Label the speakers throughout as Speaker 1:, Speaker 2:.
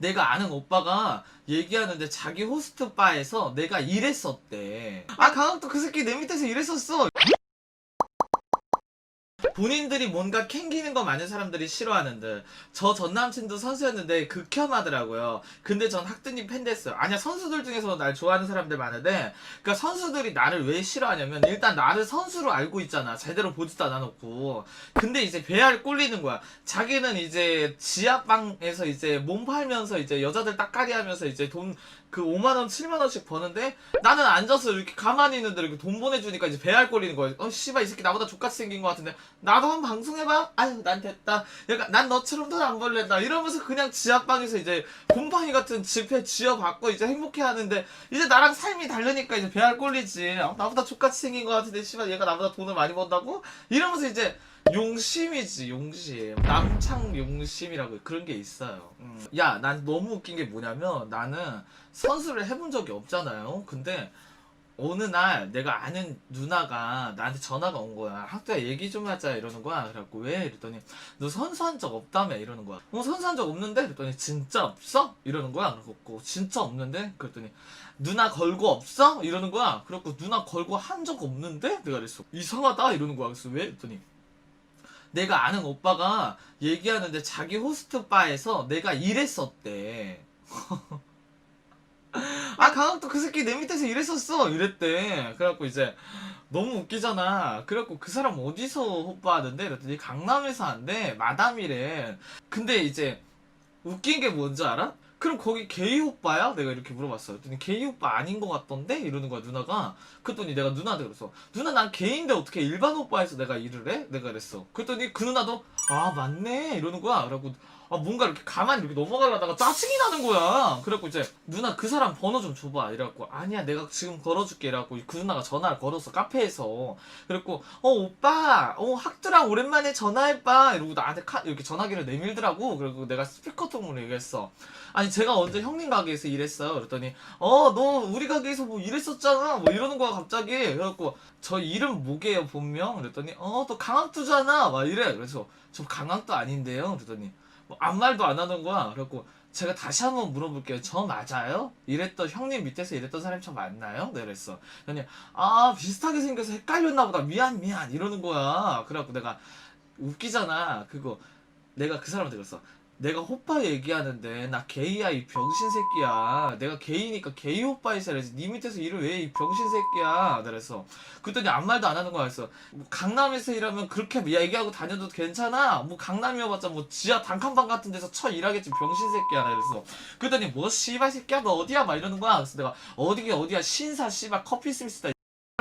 Speaker 1: 내가 아는 오빠가 얘기하는데 자기 호스트 바에서 내가 일했었대. 아 강학도 그 새끼 내 밑에서 일했었어. 본인들이 뭔가 캥기는 거 많은 사람들이 싫어하는데 저전 남친도 선수였는데 극혐하더라고요. 근데 전 학드님 팬 됐어요. 아니야 선수들 중에서 날 좋아하는 사람들 많은데 그러니까 선수들이 나를 왜 싫어하냐면 일단 나를 선수로 알고 있잖아. 제대로 보지도 않아놓고. 근데 이제 배알 꼴리는 거야. 자기는 이제 지하방에서 이제 몸 팔면서 이제 여자들 딱까리 하면서 이제 돈 그 5만 원, 7만 원씩 버는데 나는 앉아서 이렇게 가만히 있는데 이렇게 돈 보내주니까 이제 배알 꼴리는 거야. 어, 씨발, 이 새끼 나보다 족같이 생긴 것 같은데 나도 한 번 방송해봐? 아유, 난 됐다. 약간 난 너처럼 돈 안 벌랜다. 이러면서 그냥 지하방에서 이제 곰팡이 같은 집회 지어받고 이제 행복해 하는데 이제 나랑 삶이 다르니까 이제 배알 꼴리지. 어, 나보다 족같이 생긴 것 같은데 씨발 얘가 나보다 돈을 많이 번다고? 이러면서 이제 용심이지 용심. 남창 용심이라고 그런 게 있어요. 음. 야난 너무 웃긴 게 뭐냐면 나는 선수를 해본 적이 없잖아요. 근데 어느 날 내가 아는 누나가 나한테 전화가 온 거야. 학교에 얘기 좀 하자 이러는 거야. 그래갖고 왜? 이랬더니 너 선수한 적 없다며 이러는 거야. 어 선수한 적 없는데? 그랬더니 진짜 없어? 이러는 거야. 그래갖고 진짜 없는데? 그랬더니 누나 걸고 없어? 이러는 거야. 그래갖고 누나 걸고 한 적 없는데? 내가 그랬어. 이상하다? 이러는 거야. 그래서 왜? 그랬더니 내가 아는 오빠가 얘기하는데 자기 호스트 바에서 내가 일했었대. 아 강학도 그 새끼 내 밑에서 일했었어 이랬대. 그래갖고 이제 너무 웃기잖아. 그래갖고 그 사람 어디서 호빠하는데 그랬더니 강남에서 한대 마담이래. 근데 이제 웃긴 게 뭔지 알아? 그럼 거기 게이 오빠야? 내가 이렇게 물어봤어. 그랬더니 게이 오빠 아닌 것 같던데? 이러는 거야 누나가. 그랬더니 내가 누나한테 그랬어. 누나 난 게이인데 어떻게 일반 오빠에서 내가 일을 해? 내가 그랬어. 그랬더니 그 누나도 아 맞네 이러는 거야. 그래갖고 아 뭔가 이렇게 가만히 이렇게 넘어가려다가 짜증이 나는 거야. 그래갖고 이제 누나 그 사람 번호 좀 줘봐. 이래갖고 아니야 내가 지금 걸어줄게. 이래갖고 그 누나가 전화를 걸었어 카페에서. 그랬고 어 오빠 어 학두랑 오랜만에 전화해봐. 이러고 나한테 카, 이렇게 전화기를 내밀더라고. 그리고 내가 스피커통으로 얘기했어. 아니 제가 언제 형님 가게에서 일했어요. 그랬더니 어 너 우리 가게에서 뭐 일했었잖아. 뭐 이러는 거야 갑자기. 그래갖고 저 이름 뭐게요 본명? 그랬더니 어 너 강학두잖아. 막 이래. 그래서 저 강학도 아닌데요. 그랬더니 뭐 아무 말도 안 하는 거야. 그래갖고 제가 다시 한번 물어볼게요. 저 맞아요? 이랬던 형님 밑에서 일했던 사람이 저 맞나요? 네, 그랬어. 그랬더니 아 비슷하게 생겨서 헷갈렸나 보다. 미안 미안 이러는 거야. 그래갖고 내가 웃기잖아. 그거 내가 그 사람한테 그랬어. 내가 호빠 얘기하는데 나 게이야 이 병신 새끼야. 내가 게이니까 게이 오빠에서 그래서 네 밑에서 일을 왜 이 병신 새끼야. 그래서 그랬더니 아무 말도 안 하는 거야. 그래서 뭐 강남에서 일하면 그렇게 얘기하고 다녀도 괜찮아. 뭐 강남이어봤자 뭐 지하 단칸방 같은 데서 쳐 일하겠지 병신 새끼야. 그래서 그랬더니 뭐 씨발 새끼야 너 어디야 막 이러는 거야. 그래서 내가 어디게 어디야 신사 씨발 커피 스미스다.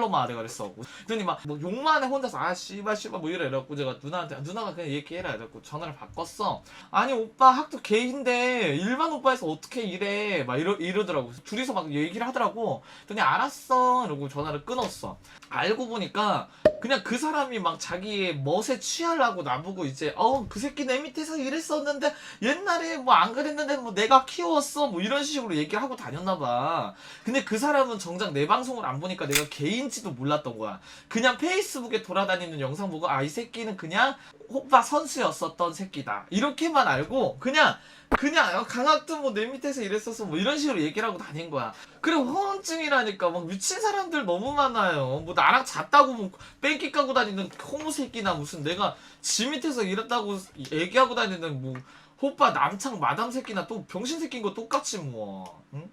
Speaker 1: 마 내가 그랬어. 그랬더니 막뭐 욕만 해 혼자서 아 씨발 씨발 뭐 이래 이래갖고 제가 누나한테 아, 누나가 그냥 얘기해라 이래갖고 전화를 바꿨어. 아니 오빠 학도 게이인데 일반 오빠에서 어떻게 일해 막 이러 이러더라고. 둘이서 막 얘기를 하더라고. 그랬더니 알았어 이러고 전화를 끊었어. 알고 보니까 그냥 그 사람이 막 자기의 멋에 취하려고 나보고 이제 어 그 새끼 내 밑에서 일했었는데 옛날에 뭐 안 그랬는데 뭐 내가 키웠어 뭐 이런 식으로 얘기를 하고 다녔나 봐. 근데 그 사람은 정작 내 방송을 안 보니까 내가 개인지도 몰랐던 거야. 그냥 페이스북에 돌아다니는 영상 보고 아 이 새끼는 그냥 호빠 선수였었던 새끼다. 이렇게만 알고 그냥 그냥 강학도 뭐 내 밑에서 일했었어 뭐 이런 식으로 얘기를 하고 다닌 거야. 그리고 허언증이라니까 막 미친 사람들 너무 많아요. 뭐 나랑 잤다고 뭐 뺑기 까고 다니는 호모 새끼나 무슨 내가 지 밑에서 일했다고 얘기하고 다니는 뭐 호빠 남창 마담 새끼나 또 병신 새끼인 거 똑같이 뭐. 응?